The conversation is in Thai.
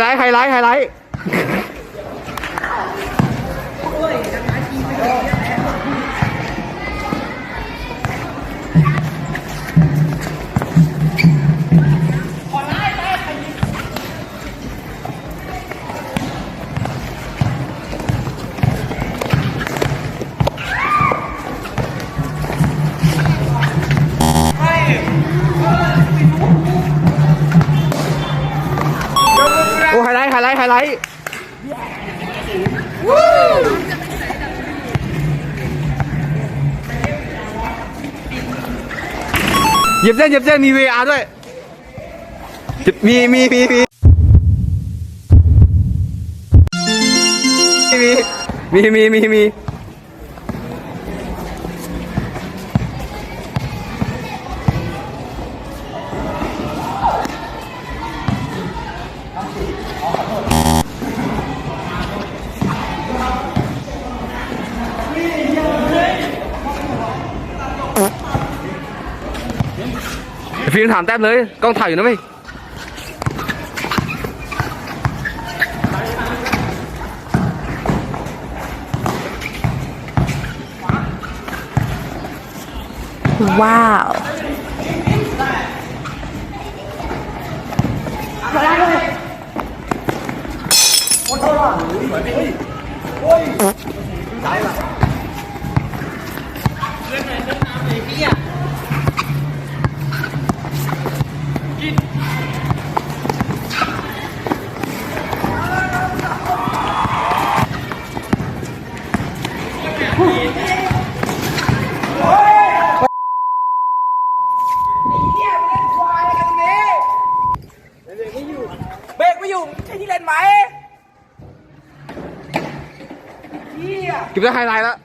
ไลท์ไฮไลท์ไฮไลท์ ไลท์ไฮไลท์เหยียบเส้นเหยียบเส้นมี VR ด้วยมีมีมีมีมีมีมีมี phiên thảm tép lưới con thầy nó mày Wow. Ôi. Ôi. เบรกไม่อยู่ใช่ที่เล่นไหมเฮีย เก็บได้ไฮไลท์แล้ว